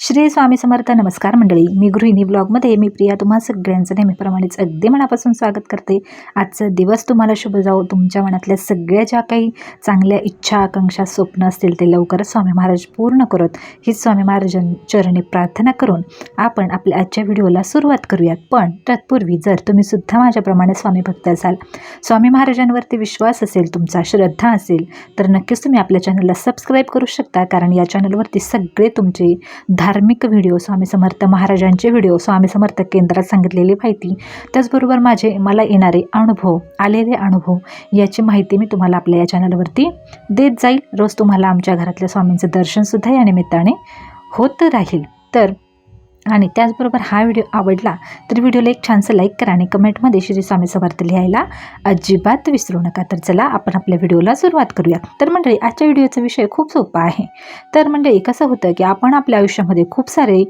श्री स्वामी समर्थ नमस्कार मंडळी. मी गृहिणी ब्लॉगमध्ये मी प्रिया. तुम्हा सगळ्यांचं नेहमीप्रमाणेच अगदी मनापासून स्वागत करते. आजचा दिवस तुम्हाला शुभ जाऊ तुमच्या मनातल्या सगळ्या ज्या काही चांगल्या इच्छा आकांक्षा स्वप्न असतील ते लवकरच स्वामी महाराज पूर्ण करत. हीच स्वामी महाराजांचरणी प्रार्थना करून आपण आपल्या आजच्या व्हिडिओला सुरुवात करूयात. पण तत्पूर्वी जर तुम्ही सुद्धा माझ्याप्रमाणे स्वामी भक्त असाल स्वामी महाराजांवरती विश्वास असेल तुमचा श्रद्धा असेल तर नक्कीच तुम्ही आपल्या चॅनलला सबस्क्राईब करू शकता. कारण या चॅनलवरती सगळे तुमचे धा धार्मिक व्हिडिओ स्वामी समर्थ महाराजांचे व्हिडिओ स्वामी समर्थ केंद्रात सांगितलेली माहिती. त्याचबरोबर माझे मला येणारे अनुभव आलेले अनुभव याची माहिती मी तुम्हाला आपल्या या चॅनलवरती देत जाईल. रोज तुम्हाला आमच्या घरातल्या स्वामींचं दर्शनसुद्धा या निमित्ताने होत राहील. तर आणि त्याचबरोबर हा व्हिडिओ आवडला तर व्हिडिओला एक छानसं लाईक करा आणि कमेंटमध्ये श्री स्वामी समर्थ लिहायला अजिबात विसरू नका. तर चला आपण आपल्या व्हिडिओला सुरुवात करूया तर मंडळी आजच्या व्हिडिओचा विषय खूप सोपा आहे. तर मंडळी कसं होतं की आपण आपल्या आयुष्यामध्ये खूप सारे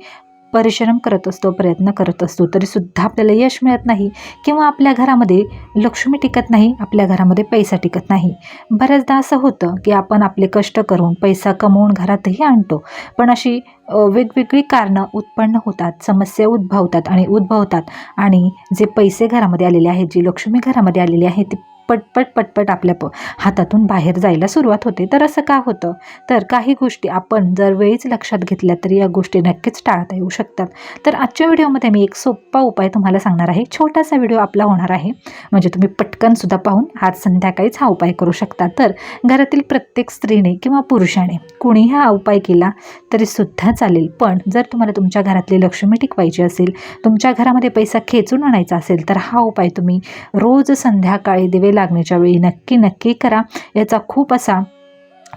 परिश्रम करत असतो प्रयत्न करत असतो तरीसुद्धा आपल्याला यश मिळत नाही किंवा आपल्या घरामध्ये लक्ष्मी टिकत नाही आपल्या घरामध्ये पैसा टिकत नाही. बऱ्याचदा असं होतं की आपण आपले कष्ट करून पैसा कमवून घरातही आणतो पण अशी वेगवेगळी कारणं उत्पन्न होतात समस्या उद्भवतात आणि उद्भवतात आणि जे पैसे घरामध्ये आलेले आहेत जी लक्ष्मी घरामध्ये आलेली आहे ती पटपट पटपट आपल्या प हातातून बाहेर जायला सुरुवात होते. तर असं का होतं? तर काही गोष्टी आपण जर वेळीच लक्षात घेतल्या तर या गोष्टी नक्कीच टाळता येऊ शकतात. तर आजच्या व्हिडिओमध्ये मी एक सोपा उपाय तुम्हाला सांगणार आहे. छोटासा व्हिडिओ आपला होणार आहे. म्हणजे तुम्ही पटकनसुद्धा पाहून आज संध्याकाळीच हा उपाय करू शकता. तर घरातील प्रत्येक स्त्रीने किंवा पुरुषाने कुणीही हा उपाय केला तरीसुद्धा चालेल. पण जर तुम्हाला तुमच्या घरातली लक्ष्मी टिकवायची असेल तुमच्या घरामध्ये पैसा खेचून आणायचा असेल तर हा उपाय तुम्ही रोज संध्याकाळी दिवे लागण्याच्या वेळी नक्की नक्की करा याचा खूप असा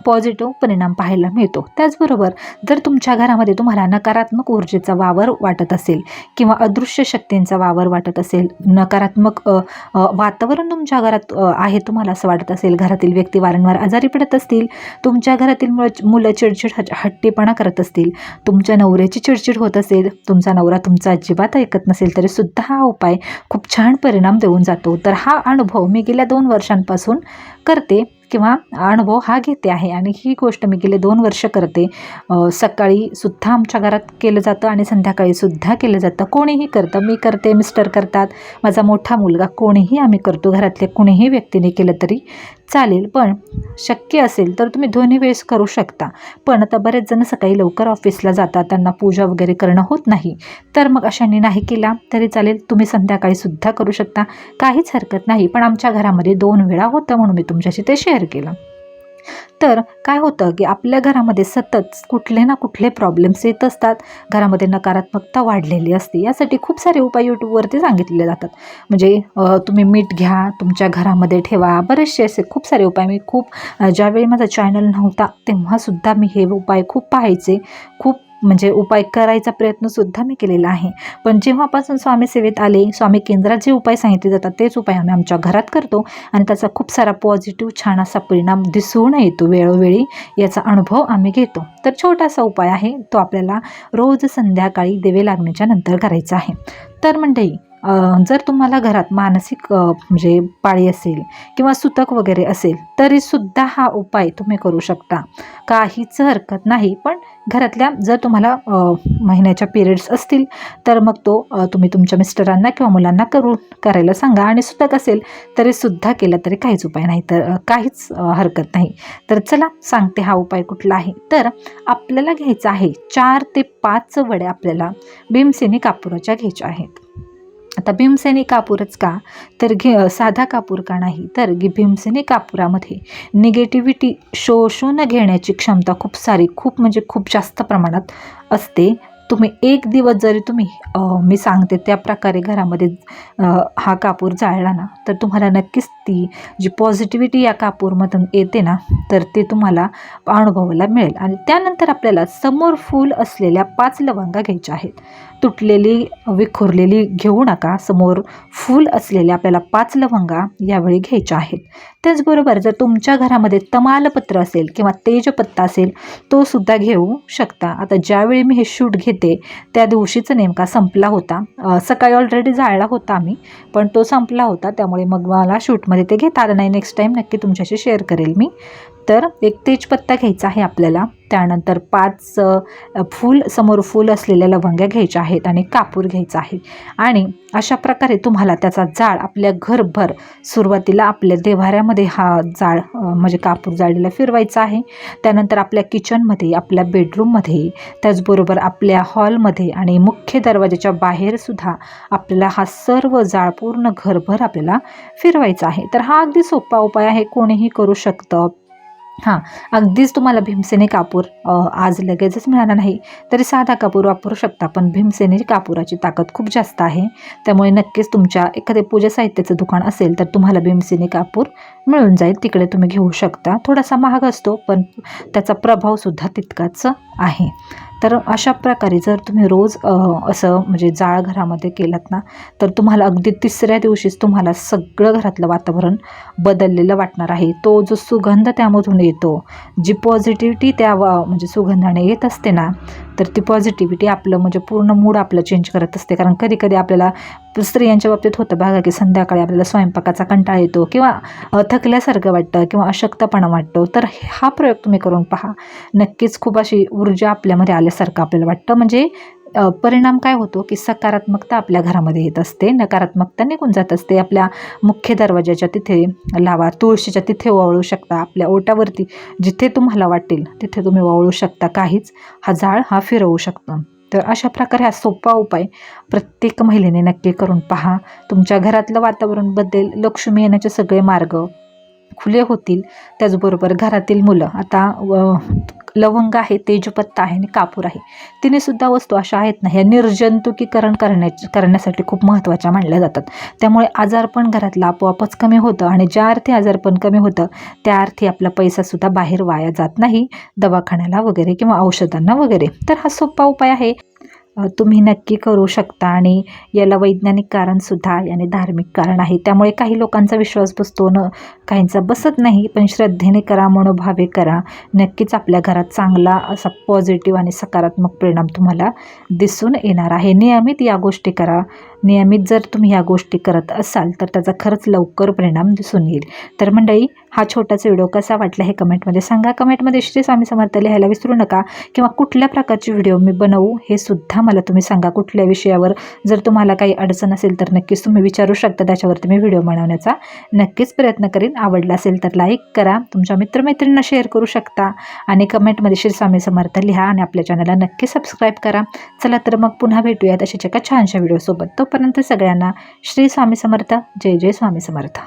पॉझिटिव्ह परिणाम पाहायला मिळतो. त्याचबरोबर जर तुमच्या घरामध्ये तुम्हाला नकारात्मक ऊर्जेचा वावर वाटत असेल किंवा अदृश्य शक्तींचा वावर वाटत असेल नकारात्मक वातावरण तुमच्या घरात आहे तुम्हाला असं वाटत असेल घरातील व्यक्ती वारंवार आजारी पडत असतील तुमच्या घरातील मुलं मुलं चिडचिड हट्टीपणा करत असतील तुमच्या नवऱ्याची चिडचिड होत असेल तुमचा नवरा तुमचा अजिबात ऐकत नसेल तरी सुद्धा हा उपाय खूप छान परिणाम देऊन जातो. तर हा अनुभव मी गेल्या दोन वर्षांपासून करते. किंवा अनुभव हा घेते आहे. आणि ही गोष्ट मी गेले दोन वर्ष करते. सकाळी सुद्धा आमच्या घरात केलं जातं आणि संध्याकाळी सुद्धा केलं जातं. कोणीही करतं. मी करते मिस्टर करतात. माझा मोठा मुलगा कोणीही आम्ही करतो. घरातल्या कोणीही व्यक्तीने केलं तरी चालेल. पण शक्य असेल तर तुम्ही दोन्ही वेळेस करू शकता. पण आता बरेच जण सकाळी लवकर ऑफिसला जातात. त्यांना पूजा वगैरे करणं होत नाही. तर मग अशांनी नाही केला तरी चालेल. तुम्ही संध्याकाळी सुद्धा करू शकता. काहीच हरकत नाही. पण आमच्या घरामध्ये दोन वेळा होतं म्हणून मी तुमच्याशी ते शेअर केला. तर काय होतं की आपल्या घरामध्ये सतत कुठले ना कुठले प्रॉब्लेम्स येत असतात. घरामध्ये नकारात्मकता वाढलेली असते. यासाठी खूप सारे उपाय यूट्यूबवरती सांगितले जातात. म्हणजे तुम्ही मीठ घ्या तुमच्या घरामध्ये ठेवा. बरेचसे असे खूप सारे उपाय मी खूप ज्यावेळी माझा चॅनल नव्हता तेव्हासुद्धा मी हे उपाय खूप पाहायचे. खूप म्हणजे उपाय करायचा प्रयत्नसुद्धा मी केलेला आहे. पण जेव्हापासून स्वामी सेवेत आले स्वामी केंद्रात जे उपाय सांगितले जातात तेच उपाय आम्ही आमच्या घरात करतो. आणि त्याचा खूप सारा पॉझिटिव्ह छान असा परिणाम दिसून येतो वेळोवेळी. याचा अनुभव आम्ही घेतो. तर छोटासा उपाय आहे तो आपल्याला रोज संध्याकाळी दिवे लागण्याच्या नंतर करायचा आहे. तर मंडळी जर तुम्हाला घरात मानसिक म्हणजे पाळी असेल किंवा सुतक वगैरे असेल तरीसुद्धा हा उपाय तुम्ही करू शकता. काहीच हरकत नाही पण घरातल्या जर तुम्हाला महिन्याच्या पिरियड्स असतील तर मग तो तुम्ही तुमच्या मिस्टरांना किंवा मुलांना करून करायला सांगा. आणि सुतक असेल तरीसुद्धा केलं तरी काहीच उपाय नाही. तर काहीच हरकत नाही. तर चला सांगते हा उपाय कुठला आहे. तर आपल्याला घ्यायचा आहे चार ते पाच वड्या आपल्याला भीमसेनी कापुराच्या घ्यायच्या आहेत. आता भीमसेनी कापूरच का? तर घे साधा कापूर का नाही? तर गी- भीमसेनी कापुरामध्ये. निगेटिव्हिटी शोषून घेण्याची क्षमता खूप सारी खूप म्हणजे खूप जास्त प्रमाणात असते. तुम्ही एक दिवस जरी तुम्ही मी सांगते त्या प्रकारे घरामध्ये हा कापूर जाळला ना तर तुम्हाला नक्कीच ती जी पॉझिटिव्हिटी या कापूरमधून येते ना तर ते तुम्हाला अनुभवायला मिळेल. आणि त्यानंतर आपल्याला समोर फूल असलेल्या पाच लवंगा घ्यायच्या आहेत. तुटलेली विखुरलेली घेऊ नका. समोर फूल असलेल्या आपल्याला पाच लवंगा यावेळी घ्यायच्या आहेत. त्याचबरोबर जर तुमच्या घरामध्ये तमालपत्र असेल किंवा तेजपत्ता असेल तो सुद्धा घेऊ शकता. आता ज्यावेळी मी हे शूट घेते त्या दिवशीचा नेमका संपला होता. सकाळी ऑलरेडी जाळला होता आम्ही पण तो संपला होता. त्यामुळे मग मला शूटमध्ये ते घेता आलं नाही. नेक्स्ट टाईम नक्की तुमच्याशी शेअर करेल मी. तर एक तेजपत्ता घ्यायचा आहे आपल्याला. त्यानंतर पाच फूल समोर फूल असलेल्या लवंग्या घ्यायच्या आहेत आणि कापूर घ्यायचा आहे. आणि अशा प्रकारे तुम्हाला त्याचा जाळ आपल्या घरभर सुरुवातीला आपल्या देव्हाऱ्यामध्ये हा जाळ म्हणजे कापूर जाळीला फिरवायचा आहे. त्यानंतर आपल्या किचनमध्ये आपल्या बेडरूममध्ये त्याचबरोबर आपल्या हॉलमध्ये आणि मुख्य दरवाजाच्या बाहेरसुद्धा आपल्याला हा सर्व जाळ पूर्ण घरभर आपल्याला फिरवायचा आहे. तर हा अगदी सोपा उपाय आहे. कोणीही करू शकतं. हां अगदीच तुम्हाला भीमसेने कापूर आज लगेचच मिळाला नाही तरी साधा कापूर वापरू शकता पण भीमसेने कापुराची ताकद खूप जास्त आहे. त्यामुळे नक्कीच तुमच्या एखाद्या पूजा साहित्याचं दुकान असेल तर तुम्हाला भीमसेने कापूर मिळून जाईल तिकडे तुम्ही घेऊ शकता. थोडासा महाग असतो पण त्याचा प्रभावसुद्धा तितकाच आहे. तर अशा प्रकारे जर तुम्ही रोज असं म्हणजे जाळ घरामध्ये केलात ना तर तुम्हाला अगदी तिसऱ्या दिवशीच तुम्हाला सगळं घरातलं वातावरण बदललेलं वाटणार आहे. तो जो सुगंध त्यामधून येतो जी पॉझिटिव्हिटी त्या वा- म्हणजे सुगंधाने येत असते ना तर ती पॉझिटिव्हिटी आपलं म्हणजे पूर्ण मूड आपलं चेंज करत असते. कारण कधी कधी आपल्याला स्त्रियांच्या बाबतीत होतं बघा की संध्याकाळी आपल्याला स्वयंपाकाचा कंटाळा येतो किंवा थकल्यासारखं वाटतं किंवा अशक्तपणा वाटतो. तर हा प्रयोग तुम्ही करून पहा. नक्कीच खूप अशी ऊर्जा आपल्यामध्ये आल्यासारखं आपल्याला वाटतं. म्हणजे परिणाम काय होतो की सकारात्मकता आपल्या घरामध्ये येत असते नकारात्मकता निघून जात असते. आपल्या मुख्य दरवाजाच्या तिथे लावा तुळशीच्या तिथे वावळू शकता. आपल्या ओटावरती जिथे तुम्हाला वाटेल तिथे तुम्ही वावळू शकता. काहीच हा जाळ हा फिरवू शकतो. तर अशा प्रकारे हा सोपा उपाय प्रत्येक महिलेने नक्की करून पहा. तुमच्या घरातलं वातावरण बदलेल लक्ष्मी येण्याचे सगळे मार्ग खुले होतील. त्याचबरोबर घरातील मुलं. आता व- लवंग आहे तेजपत्ता आहे आणि कापूर आहे. तिने सुद्धा वस्तू अशा आहेत ना ह्या निर्जंतुकीकरण करण्या करण्यासाठी खूप महत्त्वाच्या मानल्या जातात. त्यामुळे आजारपण घरातलं आपोआपच कमी होतं आणि ज्या अर्थी आजारपण कमी होतं त्या अर्थी आपला पैसासुद्धा बाहेर वाया जात नाही दवाखान्याला वगैरे किंवा औषधांना वगैरे. तर हा सोपा उपाय आहे. तुम्ही नक्की करू शकता आणि याला वैज्ञानिक कारणसुद्धा आणि धार्मिक कारण आहे. त्यामुळे काही लोकांचा विश्वास बसतो न काहींचा बसत नाही पण श्रद्धेने करा मनोभावे करा. नक्कीच आपल्या घरात चांगला असा पॉझिटिव्ह आणि सकारात्मक परिणाम तुम्हाला दिसून येणार आहे. नियमित या गोष्टी करा. नियमित जर तुम्ही ह्या गोष्टी करत असाल तर त्याचा खरंच लवकर परिणाम दिसून येईल. तर मंडळी हा छोटासा व्हिडिओ कसा वाटला हे कमेंटमध्ये सांगा. कमेंटमध्ये श्री स्वामी समर्थ लिहायला विसरू नका किंवा कुठल्या प्रकारचे व्हिडिओ मी बनवू हे सुद्धा मला तुम्ही सांगा. कुठल्या विषयावर जर तुम्हाला काही अडचण असेल तर नक्कीच तुम्ही विचारू शकता. त्याच्यावरती मी व्हिडिओ बनवण्याचा नक्कीच प्रयत्न करीन. आवडला असेल तर लाईक करा. तुमच्या मित्रमैत्रिणींना शेअर करू शकता. आणि कमेंटमध्ये श्री स्वामी समर्थ लिहा आणि आपल्या चॅनलला नक्की सबस्क्राईब करा. चला तर मग पुन्हा भेटूयात अशाच एका छानशा व्हिडिओसोबत. तो तोपर्यंत सगळ्यांना श्री स्वामी समर्थ जय जय स्वामी समर्थ.